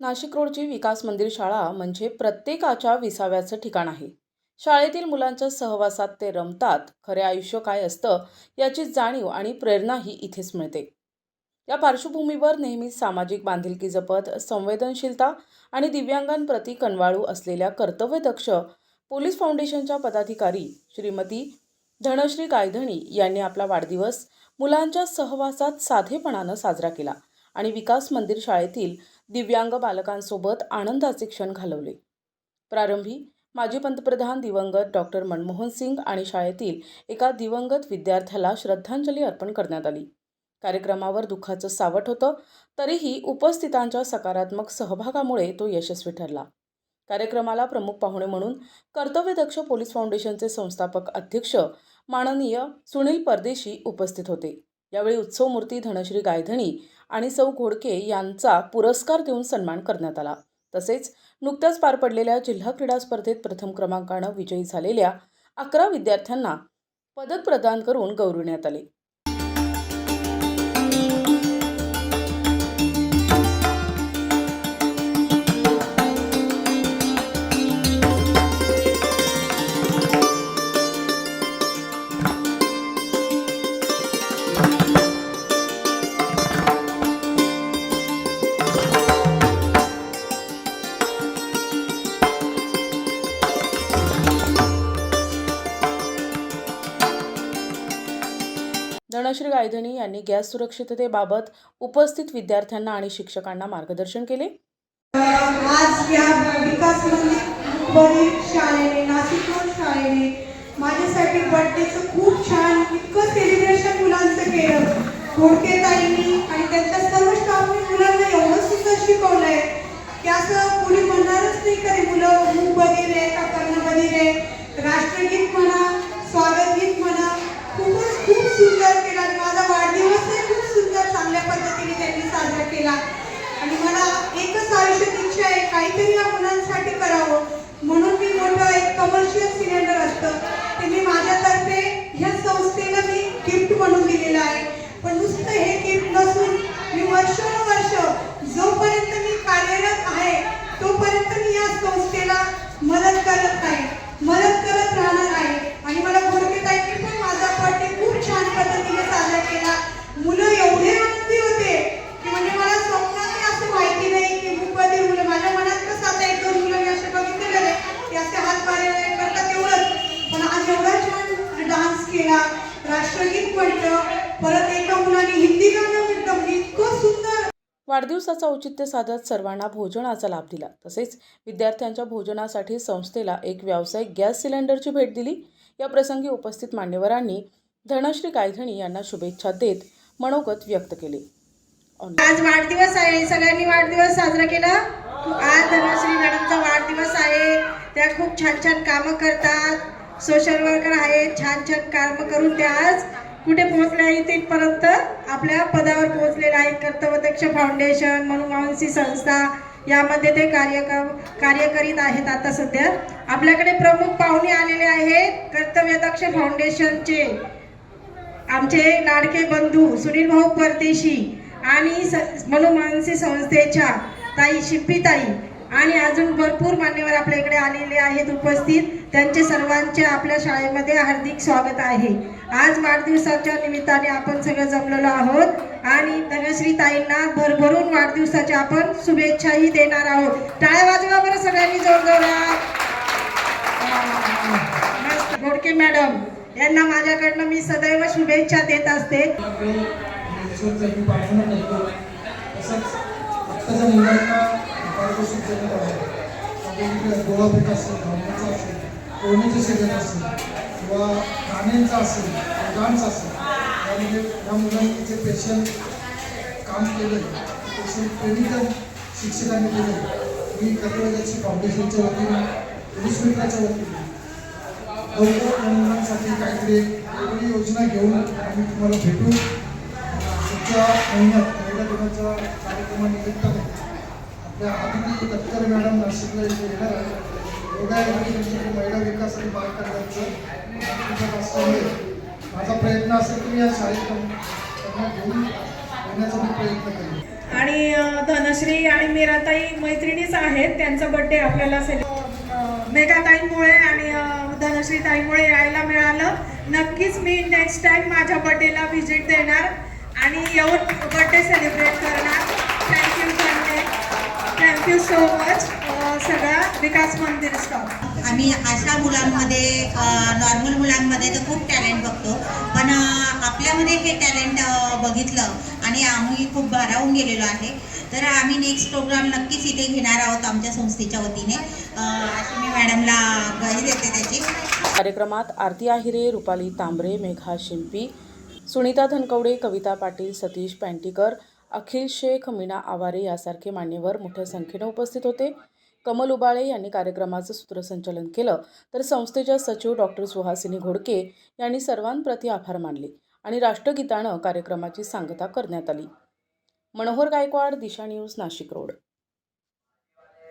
नाशिक रोडची विकास मंदिर शाळा म्हणजे प्रत्येकाच्या विसाव्याचं ठिकाण आहे. शाळेतील मुलांच्या सहवासात ते रमतात खरे आयुष्य काय असतं याची जाणीव आणि प्रेरणाही इथेच मिळते. या पार्श्वभूमीवर नेहमीच सामाजिक बांधिलकी जपत संवेदनशीलता आणि दिव्यांगांप्रती कणवाळू असलेल्या कर्तव्यदक्ष पोलीस फाउंडेशनच्या पदाधिकारी श्रीमती धनश्री गायधणी यांनी आपला वाढदिवस मुलांच्या सहवासात साधेपणानं साजरा केला आणि विकास मंदिर शाळेतील दिव्यांग बालकांसोबत आनंदाचे क्षण घालवले. प्रारंभी माजी पंतप्रधान दिवंगत डॉक्टर मनमोहन सिंग आणि शाळेतील एका दिवंगत विद्यार्थ्याला श्रद्धांजली अर्पण करण्यात आली. कार्यक्रमावर दुःखाचं सावट होतं तरीही उपस्थितांच्या सकारात्मक सहभागामुळे तो यशस्वी ठरला. कार्यक्रमाला प्रमुख पाहुणे म्हणून कर्तव्यदक्ष पोलीस फाउंडेशनचे संस्थापक अध्यक्ष माननीय सुनील परदेशी उपस्थित होते. यावेळी उत्सवमूर्ती धनश्री गायधणी आणि सौ घोडके यांचा पुरस्कार देऊन सन्मान करण्यात आला. तसेच नुकत्याच पार पडलेल्या जिल्हा क्रीडा स्पर्धेत प्रथम क्रमांकानं विजयी झालेल्या अकरा विद्यार्थ्यांना पदक प्रदान करून गौरविण्यात आले. धनश्री गायधनी यांनी गॅस सुरक्षिततेबाबत उपस्थित विद्यार्थ्यांना आणि शिक्षकांना मार्गदर्शन केले. आज या विकास म्हणजे शाळेने नाशिक शाळेने माझ्यासाठी बर्थडेचं खूप छान इतकं सेलिब्रेशन मुलांचं केलं. घोडके ताईंनी आणि त्यांच्या सर्व स्टाफने मुलांना एवढं सुंदर शिकवलंय की असं कोणी म्हणणारच नाही करे मुलं मूग वगैरे का कर्ण वगैरे राष्ट्रगीत म्हणा स्वागत गीत म्हणा खूपच खूप सुंदर केला आणि माझा वाढदिवसही खूप सुंदर चांगल्या पद्धतीने त्यांनी साजरा केला आणि मला एकच आयुष्यात इच्छा आहे काहीतरी या मुलांसाठी करावं म्हणून मी मोठं एक कमर्शियल सिलेंडर असतं ते मी माझ्यातर्फे ह्या संस्थेला मी गिफ्ट म्हणून दिलेलं आहे पण नुसतं हे गिफ्ट नसून मी वर्षानुवर्ष जोपर्यंत मी कार्यरत आहे तोपर्यंत मी या संस्थेला मदत करत आहे मदत करत राहणार आहे आणि मला गोडकेताईंनी पण माझा बर्थडे खूप छान पद्धतीने साजरा केला मुलं एवढे आनंदी होते की म्हणजे मला स्वप्नातही असं माहिती नाही की मुकबधीर मुलं माझ्या मनात कसं आता एक दोन मुलं मी असे बघितलेले आहे की असे हात पाय करतात तेवढंच पण आज एवढा छान डान्स केला. राष्ट्रगीत म्हटलं परत एका मुलाने हिंदी गाणं म्हटलं म्हणजे इतकं सुंदर. वाढदिवसाचं औचित्य साधत सर्वांना भोजनाचा लाभ दिला. तसेच विद्यार्थ्यांच्या भोजनासाठी संस्थेला एक व्यावसायिक गॅस सिलेंडरची भेट दिली. या प्रसंगी उपस्थित मान्यवरांनी धनश्री गायधणी यांना शुभेच्छा देत मनोगत व्यक्त केले. आज वाढदिवस आहे. सगळ्यांनी वाढदिवस साजरा केला. आज धनश्री मॅडमचा वाढदिवस आहे. त्या खूप छान छान कामं करतात. सोशल वर्कर आहेत छान छान कामं करून त्या आज कुठे पोहोचल्या आहेत तिथपर्यंत आपल्या पदावर पोहोचलेल्या आहेत कर्तव्यदक्ष फाउंडेशन म्हणून संस्था यामध्ये ते कार्य कार्य करीत आहेत आता सध्या. आपल्याकडे प्रमुख पाहुणे आलेले आहेत कर्तव्यदक्ष फाउंडेशनचे आमचे लाडके बंधू सुनील भाऊ परदेशी आणि स म्हणू संस्थेच्या ताई शिप्पीताई आणि अजून भरपूर मान्यवर आपल्या इकडे आलेले आहेत उपस्थित. त्यांचे सर्वांचे आपल्या शाळेमध्ये हार्दिक स्वागत आहे. आज वाढदिवसाच्या निमित्ताने आपण सगळं जमलेलो आहोत आणि धनश्री ताईंना भरभरून वाढदिवसाच्या आपण शुभेच्छाही देणार आहोत. टाळ्या वाजवा बरं सगळ्यांनी जोरजोरात मस्त. गोडके मॅडम यांना माझ्याकडनं मी सदैव शुभेच्छा देत असते. ईश्वरचा मी प्रार्थना करतो तसंच पारितोषिक देण्यात आहे. म्हणजे गोळाफेक असेल धावण्याचं असेल पोहण्याचं शर्यत असेल किंवा गाण्यांचं असेल डान्स असेल त्यामध्ये या मुलांनी जे पेशंट काम केलं स्पेशल ट्रेनिंग शिक्षकांनी केलं मी कर्तव्याची फाउंडेशनच्या वतीने पोलीस मित्राच्या वतीने लवकर या मुलांसाठी काहीतरी वेगळी योजना घेऊन आम्ही तुम्हाला भेटू. पुढच्या महिन्यात महिला दिनाच्या कार्यक्रमानिमित्ताने आपल्या आदिती तत्कर मॅडम नाशिकला इथे येणार आहे महिला विकास आणि माझा प्रयत्न असेल की मी या शाळेत त्यांना घेऊन मी प्रयत्न करेन आणि धनश्री आणि मीराताई मैत्रिणीच आहेत. त्यांचा बर्थडे आपल्याला मेघाताईमुळे मेघाताईंमुळे आणि धनश्री ताईमुळे यायला मिळालं. नक्कीच मी नेक्स्ट टाइम माझ्या बर्थडेला व्हिजिट देणार आणि येऊन बर्थडे सेलिब्रेट करणार. Thank you thank you so much Vikas Mandir stop आम्ही अशा मुलांमध्ये नॉर्मल मुलांमध्ये तर खूप टॅलेंट बघतो. पण आपल्यामध्ये हे टॅलेंट बघितलं आणि आम्ही खूप भारावून गेलेलो आहे. तर आम्ही नेक्स्ट प्रोग्राम नक्कीच इथे घेणार आहोत आमच्या संस्थेच्या वतीने. अशी मी मॅडमला ग्वाही देते त्याची. कार्यक्रमात आरती आहिरे रुपाली तांबरे मेघा शिंपी सुनीता धनकवडे कविता पाटील सतीश पॅन्टीकर अखिल शेख मीना आवारे यासारखे मान्यवर मोठ्या संख्येनं उपस्थित होते. कमल उबाळे यांनी कार्यक्रमाचं सूत्रसंचालन केलं. तर संस्थेच्या सचिव डॉक्टर सुहासिनी घोडके यांनी सर्वांप्रती आभार मानले आणि राष्ट्रगीतानं कार्यक्रमाची सांगता करण्यात आली. Manohar Gaikwad Disha news Nashik road.